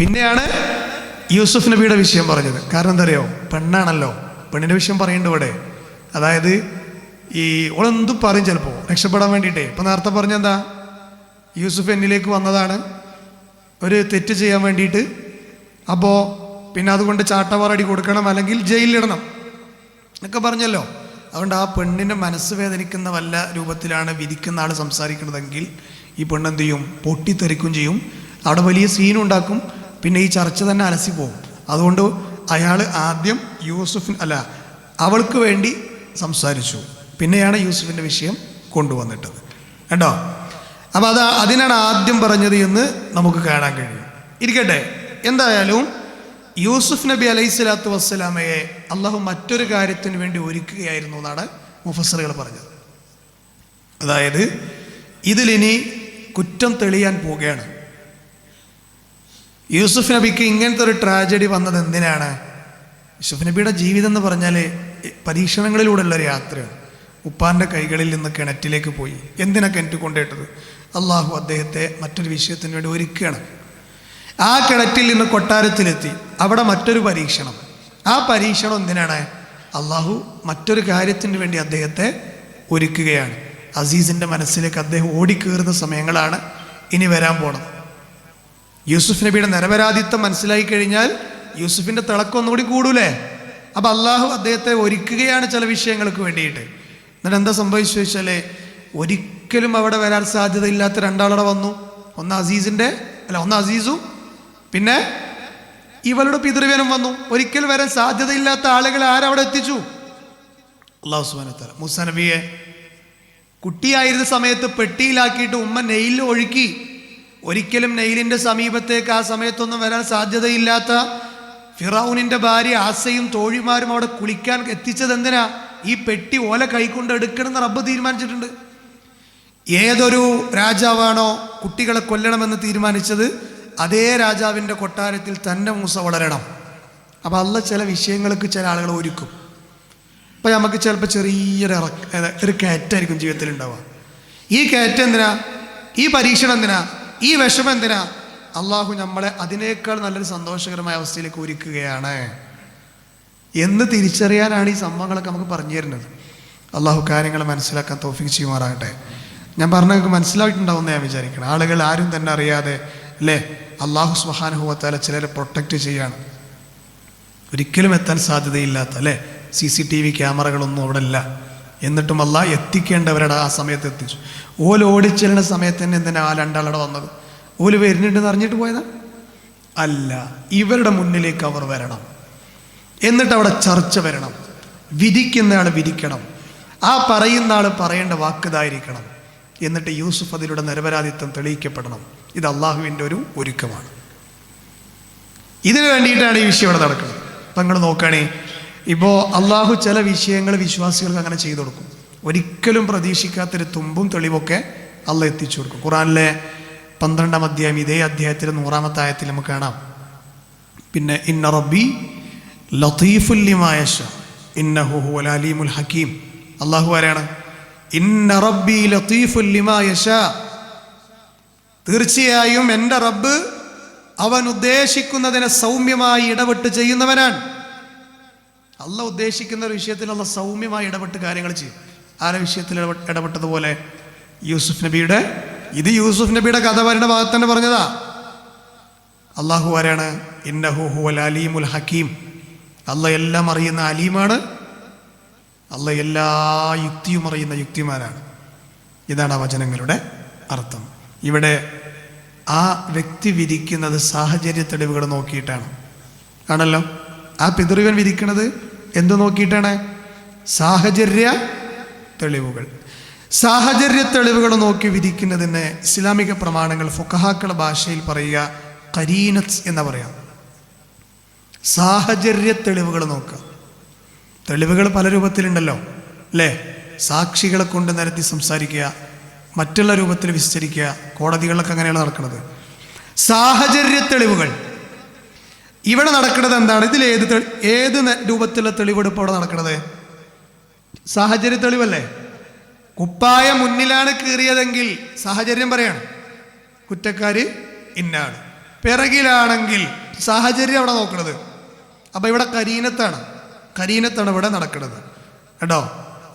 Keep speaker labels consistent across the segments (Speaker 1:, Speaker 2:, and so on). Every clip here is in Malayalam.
Speaker 1: പിന്നെയാണ് യൂസുഫ് നബിയുടെ വിഷയം പറഞ്ഞത്. കാരണം എന്താ അറിയോ പെണ്ണാണല്ലോ. പെണ്ണിന്റെ വിഷയം പറയേണ്ട ഇവിടെ. അതായത് ഈ ഓളെന്തും പറയും ചിലപ്പോൾ രക്ഷപ്പെടാൻ വേണ്ടിയിട്ടേ. ഇപ്പം നേരത്തെ പറഞ്ഞെന്താ യൂസുഫ് എന്നിലേക്ക് വന്നതാണ്. ഒരു തെറ്റ് ചെയ്യാൻ വേണ്ടിയിട്ട്. അപ്പോൾ പിന്നെ അതുകൊണ്ട് ചാട്ടവാറടി കൊടുക്കണം അല്ലെങ്കിൽ ജയിലിലിടണം എന്നൊക്കെ പറഞ്ഞല്ലോ. അതുകൊണ്ട് ആ പെണ്ണിന്റെ മനസ്സ് വേദനിക്കുന്ന വല്ല രൂപത്തിലാണ് വിധിക്കുന്ന ആൾ സംസാരിക്കുന്നതെങ്കിൽ ഈ പെണ്ണെന്ത് ചെയ്യും? പൊട്ടിത്തെറിക്കും ചെയ്യും. അവിടെ വലിയ സീനുണ്ടാക്കും പിന്നെ ഈ ചർച്ച തന്നെ അലസി പോകും. അതുകൊണ്ട് അയാൾ ആദ്യം യൂസുഫിൻ അല്ല അവൾക്ക് വേണ്ടി സംസാരിച്ചു. പിന്നെയാണ് യൂസുഫിന്റെ വിഷയം കൊണ്ടുവന്നിട്ടത്. കണ്ടോ? അപ്പം അത് അതിനാണ് ആദ്യം പറഞ്ഞത് എന്ന് നമുക്ക് കാണാൻ കഴിയും. ഇരിക്കട്ടെ. എന്തായാലും യൂസുഫ് നബി അലൈഹി സ്വലാത്തു വസ്സലാമയെ അള്ളാഹു മറ്റൊരു കാര്യത്തിന് വേണ്ടി ഒരുക്കുകയായിരുന്നു എന്നാണ് മുഫസറുകൾ പറഞ്ഞത്. അതായത് ഇതിലിനി കുറ്റം തെളിയാൻ പോവുകയാണ്. യൂസുഫ് നബിക്ക് ഇങ്ങനത്തെ ഒരു ട്രാജഡി വന്നത് എന്തിനാണ്? യൂസുഫ് നബിയുടെ ജീവിതം എന്ന് പറഞ്ഞാൽ പരീക്ഷണങ്ങളിലൂടെയുള്ള ഒരു യാത്രയാണ് ഉപ്പാന്റെ കൈകളിൽ നിന്ന് കിണറ്റിലേക്ക് പോയി. എന്തിനാ കിണറ്റ് കൊണ്ടിട്ടത് അള്ളാഹു അദ്ദേഹത്തെ മറ്റൊരു വിഷയത്തിന് വേണ്ടി ഒരുക്കുകയാണ്. ആ കിണറ്റിൽ നിന്ന് കൊട്ടാരത്തിലെത്തി. അവിടെ മറ്റൊരു പരീക്ഷണം. ആ പരീക്ഷണം എന്തിനാണ്? അള്ളാഹു മറ്റൊരു കാര്യത്തിന് വേണ്ടി അദ്ദേഹത്തെ ഒരുക്കുകയാണ്. അസീസിന്റെ മനസ്സിലേക്ക് അദ്ദേഹം ഓടിക്കേറുന്ന സമയങ്ങളാണ് ഇനി വരാൻ പോണത്. യൂസുഫ് നബിയുടെ നിരപരാധിത്വം മനസ്സിലാക്കി കഴിഞ്ഞാൽ യൂസുഫിന്റെ തിളക്കം ഒന്നുകൂടി കൂടൂലേ? അപ്പൊ അള്ളാഹു അദ്ദേഹത്തെ ഒരുക്കുകയാണ് ചില വിഷയങ്ങൾക്ക് വേണ്ടിയിട്ട്. എന്നിട്ട് എന്താ സംഭവിച്ചു വെച്ചാൽ ഒരിക്കലും അവിടെ വരാൻ സാധ്യതയില്ലാത്ത രണ്ടാളവിടെ വന്നു. ഒന്ന് അസീസിന്റെ അല്ല ഒന്ന് അസീസും പിന്നെ ഇവളുടെ പിതൃവേനും വന്നു. ഒരിക്കൽ വരാൻ സാധ്യതയില്ലാത്ത ആളുകൾ ആരവിടെ എത്തിച്ചു? അള്ളാഹു സുബാനത്തല മൂസ നബിയെ കുട്ടിയായിരുന്ന സമയത്ത് പെട്ടിയിലാക്കിയിട്ട് ഉമ്മ നെയ്യിൽ ഒഴുക്കി ഒരിക്കലും നെയിലിന്റെ സമീപത്തേക്ക് ആ സമയത്തൊന്നും വരാൻ സാധ്യതയില്ലാത്ത ഫിറൌനിന്റെ ഭാര്യ ആസയും തോഴിമാരും അവിടെ കുളിക്കാൻ എത്തിച്ചത് എന്തിനാ ഈ പെട്ടി ഓല കൈക്കൊണ്ട് എടുക്കണമെന്ന് റബ്ബ് തീരുമാനിച്ചിട്ടുണ്ട്. ഏതൊരു രാജാവാണോ കുട്ടികളെ കൊല്ലണമെന്ന് തീരുമാനിച്ചത് അതേ രാജാവിന്റെ കൊട്ടാരത്തിൽ തന്നെ മൂസ വളരണം. അപ്പം അല്ല ചില വിഷയങ്ങൾക്ക് ചില ആളുകൾ ഒരുക്കും. അപ്പം നമുക്ക് ചിലപ്പോൾ ചെറിയൊരു ഇറക്ക ഒരു കയറ്റായിരിക്കും ജീവിതത്തിൽ ഉണ്ടാവുക ഈ കയറ്റം എന്തിനാ? ഈ പരീക്ഷണം എന്തിനാ? ഈ വിഷമം എന്തിനാ? അള്ളാഹു നമ്മളെ അതിനേക്കാൾ നല്ലൊരു സന്തോഷകരമായ അവസ്ഥയിലേക്ക് ഒരുക്കുകയാണ് എന്ന് തിരിച്ചറിയാനാണ് ഈ സംഭവങ്ങളൊക്കെ നമുക്ക് പറഞ്ഞു തരുന്നത്. അള്ളാഹു കാര്യങ്ങൾ മനസ്സിലാക്കാൻ തോഫിക്ക് ചെയ്യുമാറാകട്ടെ. ഞാൻ പറഞ്ഞ മനസ്സിലായിട്ടുണ്ടാവുമെന്ന് ഞാൻ വിചാരിക്കണം. ആളുകൾ ആരും തന്നെ അറിയാതെ അല്ലേ? അള്ളാഹു സുഹാനുഭവത്താല ചിലരെ പ്രൊട്ടക്റ്റ് ചെയ്യാണ്. ഒരിക്കലും എത്താൻ സാധ്യതയില്ലാത്ത അല്ലേ? സി സി ടി വി ക്യാമറകളൊന്നും അവിടെ ഇല്ല. എന്നിട്ടും അല്ല എത്തിക്കേണ്ടവരുടെ ആ സമയത്ത് എത്തിച്ചു. ഓൽ ഓടിച്ചെല്ലുന്ന സമയത്ത് തന്നെ എന്തിനാ ആ രണ്ടാളവിടെ വന്നത്? ഓൽ വരുന്നുണ്ടെന്ന് അറിഞ്ഞിട്ട് പോയതാ? അല്ല ഇവരുടെ മുന്നിലേക്ക് അവർ വരണം. എന്നിട്ട് അവിടെ ചർച്ച വരണം. വിധിക്കുന്നയാൾ വിധിക്കണം. ആ പറയുന്ന ആൾ പറയേണ്ട വാക്കുതായിരിക്കണം എന്നിട്ട് യൂസുഫ് അതിലൂടെ നിരപരാധിത്വം തെളിയിക്കപ്പെടണം. ഇത് അള്ളാഹുവിന്റെ ഒരു ഒരുക്കമാണ്. ഇതിനു വേണ്ടിയിട്ടാണ് ഈ വിഷയം ഇവിടെ നടക്കുന്നത്. അപ്പം നിങ്ങൾ നോക്കുകയാണേ ഇപ്പോൾ അള്ളാഹു ചില വിഷയങ്ങൾ വിശ്വാസികൾക്ക് അങ്ങനെ ചെയ്തു കൊടുക്കും. ഒരിക്കലും പ്രതീക്ഷിക്കാത്തൊരു തുമ്പും തെളിവൊക്കെ അള്ള എത്തിച്ചു കൊടുക്കും. ഖുറാനിലെ പന്ത്രണ്ടാം അധ്യായം ഇതേ അധ്യായത്തിലെ നൂറാമത്തെ ആയത്തിൽ നമുക്ക് കാണാം. പിന്നെ ഇന്ന റബ്ബി ലത്തീഫുല്ലിമായശ ഇന്നഹു അലീമുൽ ഹക്കീം. അള്ളാഹു ആരാണ്? ഇന്ന റബ്ബി ലത്തീഫുല്ലിമായശ തീർച്ചയായും എന്റെ റബ്ബ് അവൻ ഉദ്ദേശിക്കുന്നതിനെ സൗമ്യമായി ഇടപെട്ട് ചെയ്യുന്നവനാണ്. അല്ല ഉദ്ദേശിക്കുന്ന ഒരു വിഷയത്തിൽ അല്ല സൗമ്യമായി ഇടപെട്ട് കാര്യങ്ങൾ ചെയ്യും. ആരെ വിഷയത്തിൽ ഇടപെട്ടതുപോലെ? യൂസുഫ് നബിയുടെ ഇത് യൂസുഫ് നബിയുടെ കഥ വരുന്ന ഭാഗത്ത് തന്നെ പറഞ്ഞതാ. അള്ളാഹു ആരാണ്? ഇന്നഹു ഹുവൽ അലീമുൽ ഹക്കീം. അല്ല എല്ലാം അറിയുന്ന അലീമാണ്. അല്ല എല്ലാ യുക്തിയും അറിയുന്ന യുക്തിമാനാണ് ഇതാണ് ആ വചനങ്ങളുടെ അർത്ഥം. ഇവിടെ ആ വ്യക്തി വിരിക്കുന്നത് സാഹചര്യ തെളിവുകൾ നോക്കിയിട്ടാണ്. ആണല്ലോ? ആ പിതൃവൻ വിധിക്കുന്നത് എന്ത് നോക്കിയിട്ടാണ്? സാഹചര്യ തെളിവുകൾ. സാഹചര്യ തെളിവുകൾ നോക്കി വിധിക്കുന്നതിന് ഇസ്ലാമിക പ്രമാണങ്ങൾ ഫുഖഹാക്കളുടെ ഭാഷയിൽ പറയുക കരീനത്ത് എന്ന് പറയാം. സാഹചര്യ തെളിവുകൾ നോക്കുക. തെളിവുകൾ പല രൂപത്തിലുണ്ടല്ലോ അല്ലേ? സാക്ഷികളെ കൊണ്ട് നിരത്തി സംസാരിക്കുക മറ്റുള്ള രൂപത്തിൽ വിസ്തരിക്കുക കോടതികളിലൊക്കെ അങ്ങനെയാണ് നടക്കുന്നത്. സാഹചര്യ തെളിവുകൾ. ഇവിടെ നടക്കുന്നത് എന്താണ്? ഇതിൽ ഏത് ഏത് രൂപത്തിലുള്ള തെളിവെടുപ്പ് അവിടെ നടക്കുന്നത്? സാഹചര്യ തെളിവല്ലേ? കുപ്പായ മുന്നിലാണ് കീറിയതെങ്കിൽ സാഹചര്യം പറയാണ്. കുറ്റക്കാര് ഇന്നാണ്. പിറകിലാണെങ്കിൽ സാഹചര്യം അവിടെ നോക്കണത് അപ്പോൾ ഇവിടെ കരീനത്താണ്. കരീനത്താണ് ഇവിടെ നടക്കുന്നത്. കേട്ടോ?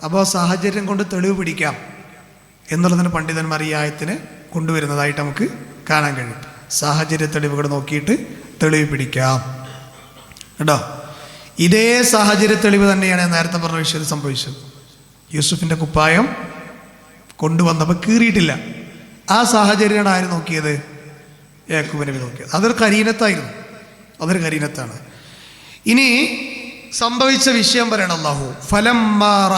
Speaker 1: അപ്പോൾ സാഹചര്യം കൊണ്ട് തെളിവ് പിടിക്കാം എന്നുള്ളതിന് പണ്ഡിതന്മാർ ഈ ആയത്തിന് കൊണ്ടുവരുന്നതായിട്ട് നമുക്ക് കാണാൻ കഴിയും. സാഹചര്യ തെളിവുകൾ നോക്കിയിട്ട് തെളിവ് പിടിക്കാം കേട്ടോ? ഇതേ സാഹചര്യ തെളിവ് തന്നെയാണ് നേരത്തെ പറഞ്ഞ വിഷയത്തിൽ സംഭവിച്ചത്. യൂസുഫിന്റെ കുപ്പായം കൊണ്ടുവന്നപ്പോൾ കീറിയിട്ടില്ല. ആ സാഹചര്യമാണ് ആര് നോക്കിയത്? ഏക്കുവിനെ നോക്കിയത്. അതൊരു കരീനത്തായിരുന്നു. അതൊരു കരീനത്താണ്. ഇനി സംഭവിച്ച വിഷയം പറയണം അള്ളാഹു ഫലം മാറ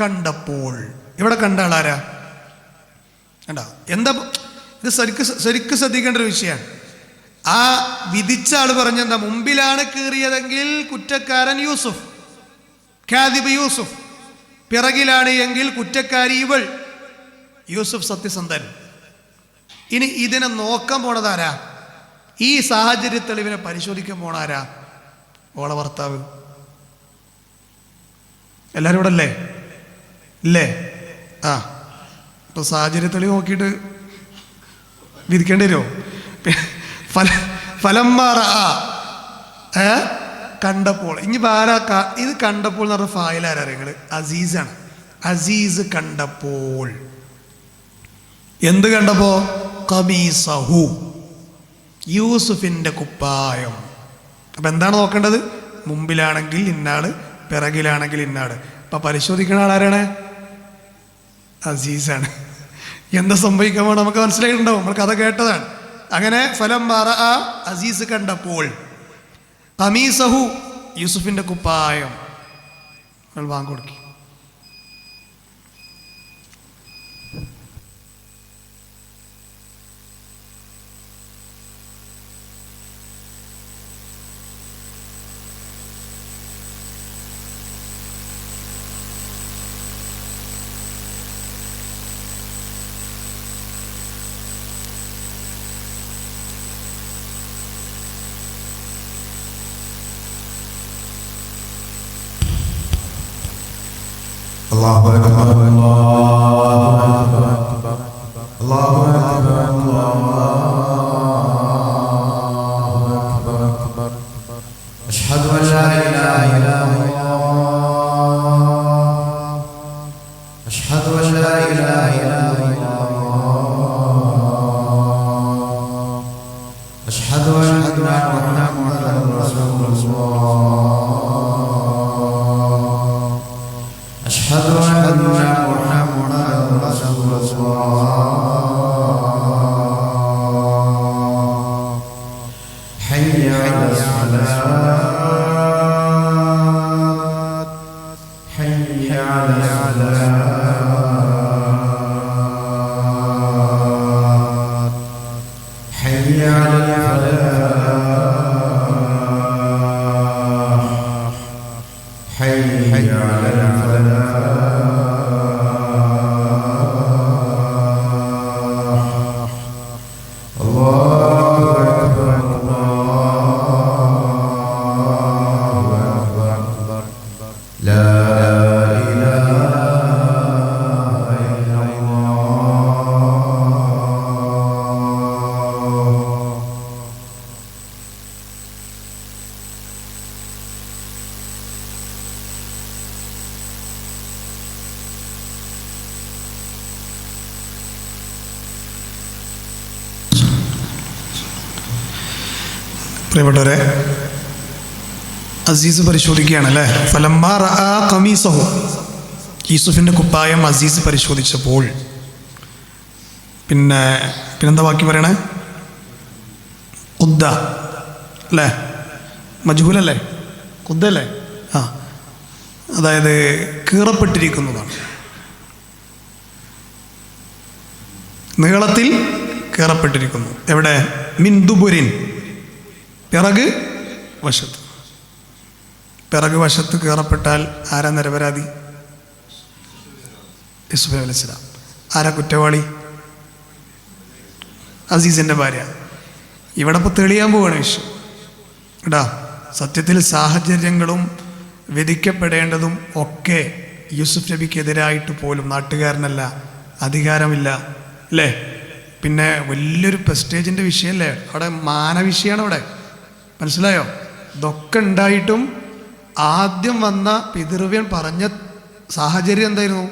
Speaker 1: കണ്ടപ്പോൾ. ഇവിടെ കണ്ട ആളാരാ? കണ്ട? എന്താ ഇത് ശരിക്ക് ശരിക്ക് ശ്രദ്ധിക്കേണ്ട ഒരു വിഷയമാണ്. ആ വിധിച്ച ആൾ പറഞ്ഞെന്താ? മുമ്പിലാണ് കീറിയതെങ്കിൽ കുറ്റക്കാരൻ യൂസുഫ് ഖാദിബ് യൂസുഫ് പിറകിലാണ് എങ്കിൽ കുറ്റക്കാരി ഇവൾ. യൂസുഫ് സത്യസന്ധൻ. ഇനി ഇതിനെ നോക്കാൻ പോണതാരാ ഈ സാഹചര്യ തെളിവിനെ പരിശോധിക്കാൻ പോണാരാ ഓള ഭർത്താവ്. എല്ലാവരും ഇവിടെ അല്ലേ? ഇല്ലേ? ആ. ഇപ്പൊ സാഹചര്യ നോക്കിയിട്ട് വിധിക്കേണ്ടി വരുമോ? ഫല മാറ ഏ? കണ്ടപ്പോൾ. ഇനി ആരാ ഇത് കണ്ടപ്പോൾ എന്ന് പറഞ്ഞ ഫായിലാരാ നിങ്ങൾ അസീസാണ്. അസീസ് കണ്ടപ്പോൾ. എന്ത് കണ്ടപ്പോ? കബീസഹു. യൂസുഫിന്റെ കുപ്പായം. അപ്പൊ എന്താണ് നോക്കേണ്ടത്? മുമ്പിലാണെങ്കിൽ ഇന്നാൾ പിറകിലാണെങ്കിൽ ഇന്നാൾ. അപ്പൊ പരിശോധിക്കുന്ന ആളാരാണ്? അസീസാണ്. എന്താ സംഭവിക്കാൻ പോകണം നമുക്ക് മനസ്സിലായിട്ടുണ്ടാവും. നമ്മൾ കഥ കേട്ടതാണ്. അങ്ങനെ ഫലം മാറ ആ അസീസ് കണ്ടപ്പോൾ കമീസഹു യൂസുഫിന്റെ കുപ്പായം വാങ്ങിക്കൊടുക്കി.
Speaker 2: إلا الله أشهد أن لا إله إلا الله على
Speaker 1: പ്രിയപ്പെട്ടവരെ അസീസ് പരിശോധിക്കുകയാണ് അല്ലേ? ആ ഖമീസഹു. യൂസുഫിന്റെ കുപ്പായം അസീസ് പരിശോധിച്ചപ്പോൾ പിന്നെ പിന്നെന്താ ബാക്കി പറയണേ? കുദ്ദ അല്ലേ? മജ്ഹൂലല്ലേ? കുദ്ദല്ലേ ആ അതായത് കീറപ്പെട്ടിരിക്കുന്നതാണ്. നീളത്തിൽ കീറപ്പെട്ടിരിക്കുന്നു. എവിടെ? മിന്ദുപുരിൻ പിറക് വശത്ത്. പിറക് വശത്ത് കയറപ്പെട്ടാൽ ആരാ നിരപരാധി? യൂസുഫ് അലൈഹി സ്വലാം. ആരാ കുറ്റവാളി? അസീസിന്റെ ഭാര്യ. ഇവിടെ ഇപ്പോൾ തെളിയാൻ പോവാണ് വിഷയം. കേട്ടാ സത്യത്തിൽ സാഹചര്യങ്ങളും വിധിക്കപ്പെടേണ്ടതും ഒക്കെ യൂസുഫ് നബിക്കെതിരായിട്ട് പോലും നാട്ടുകാരനല്ല അധികാരമില്ല അല്ലേ? പിന്നെ വലിയൊരു പ്രസ്റ്റേജിന്റെ വിഷയമല്ലേ? അവിടെ മാനവിഷയമാണ് അവിടെ മനസ്സിലായോ? ഇതൊക്കെ ഉണ്ടായിട്ടും ആദ്യം വന്ന പിതൃവ്യൻ പറഞ്ഞ സാഹചര്യം എന്തായിരുന്നു?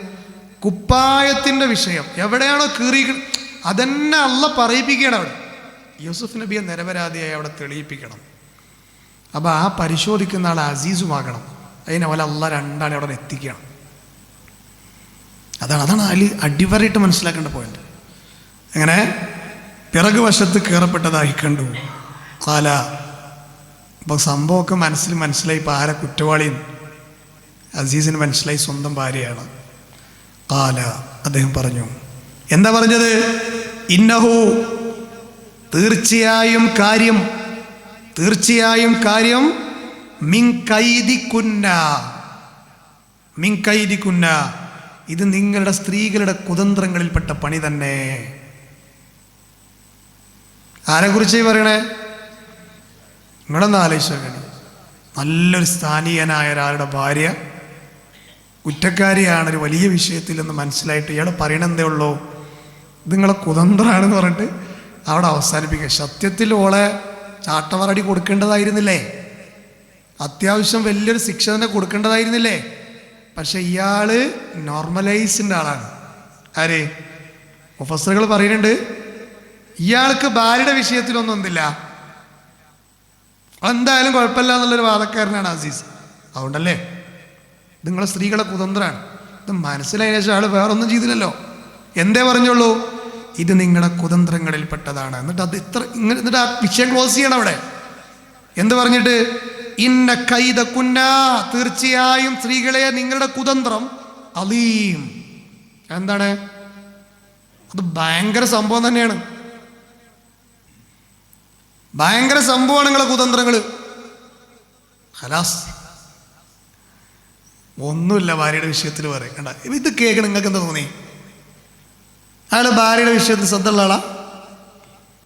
Speaker 1: കുപ്പായത്തിന്റെ വിഷയം. എവിടെയാണോ കീറി അതന്നെ അല്ല പറയിപ്പിക്കണം അവിടെ യൂസുഫ് നബിയെ നിരപരാധിയായി അവിടെ തെളിയിപ്പിക്കണം. അപ്പോൾ ആ പരിശോധിക്കുന്ന ആൾ അസീസുമാകണം അതിനെ പോലെ അല്ല രണ്ടാണ് അവിടെ എത്തിക്കണം. അതാണ് അതാണ് അതിൽ അടിവരയിട്ട് മനസ്സിലാക്കേണ്ട പോയിന്റ് അങ്ങനെ പിറകുവശത്ത് കയറപ്പെട്ടതായി കണ്ടു. കാല അപ്പോൾ സംഭവമൊക്കെ മനസ്സിൽ മനസ്സിലായി. ഇപ്പോൾ ആരെ കുറ്റവാളിയും അസീസിന് മനസ്സിലായി സ്വന്തം ഭാര്യയാണ്. കാല അദ്ദേഹം പറഞ്ഞു. എന്താ പറഞ്ഞത്? ഇന്നഹു തീർച്ചയായും കാര്യം തീർച്ചയായും കാര്യം മിങ്കൈദിക്കുന്ന മിങ്കൈദിക്കുന്ന ഇത് നിങ്ങളുടെ സ്ത്രീകളുടെ കുതന്ത്രങ്ങളിൽപ്പെട്ട പണി തന്നെ. ആരെക്കുറിച്ച് പറയണേ? നിങ്ങളൊന്ന് ആലോചിച്ചോക്കണി നല്ലൊരു സ്ഥാനീയനായ ഒരാളുടെ ഭാര്യ കുറ്റക്കാരിയാണ് ഒരു വലിയ വിഷയത്തിൽ എന്ന് മനസ്സിലായിട്ട് ഇയാൾ പറയണെന്തേ ഉള്ളൂ. നിങ്ങളെ കുതന്ത്രമാണെന്ന് പറഞ്ഞിട്ട് അവിടെ അവസാനിപ്പിക്കുക. സത്യത്തിൽ ഓളെ ചാട്ടവറടി കൊടുക്കേണ്ടതായിരുന്നില്ലേ? അത്യാവശ്യം വലിയൊരു ശിക്ഷ തന്നെ കൊടുക്കേണ്ടതായിരുന്നില്ലേ? പക്ഷെ ഇയാൾ നോർമലൈസിന്റെ ആളാണ്. ആര്? പ്രൊഫസറുകൾ പറയുന്നുണ്ട് ഇയാൾക്ക് ഭാര്യയുടെ വിഷയത്തിലൊന്നും എന്തില്ല. എന്തായാലും കുഴപ്പമില്ല എന്നുള്ളൊരു വാദക്കാരനാണ് അസീസ്. അതുകൊണ്ടല്ലേ? നിങ്ങളെ സ്ത്രീകളെ കുതന്ത്രമാണ് ഇത് മനസ്സിലായ ശേഷം ആൾ വേറൊന്നും ചെയ്തില്ലല്ലോ. എന്തേ പറഞ്ഞുള്ളൂ? ഇത് നിങ്ങളുടെ കുതന്ത്രങ്ങളിൽപ്പെട്ടതാണ്. എന്നിട്ട് അത് ഇത്ര ഇങ്ങനെ എന്നിട്ട് ആ വിഷയം ക്ലോസ് ചെയ്യണം അവിടെ. എന്ത് പറഞ്ഞിട്ട്? ഇന്ന കൈത കുന്ന തീർച്ചയായും സ്ത്രീകളെ നിങ്ങളുടെ കുതന്ത്രം അലീം. എന്താണ് അത് ഭയങ്കര സംഭവം തന്നെയാണ്. ഭയങ്കര സംഭവമാണ് നിങ്ങളെ കുതന്ത്രങ്ങൾ ഹലാസ് ഒന്നുമില്ല ഭാര്യയുടെ വിഷയത്തിൽ പറയും. കണ്ട ഇത് കേൾക്കണം നിങ്ങൾക്ക് എന്താ തോന്നി? അയാൾ ഭാര്യയുടെ വിഷയത്തിൽ ശ്രദ്ധ ഉള്ള ആളാ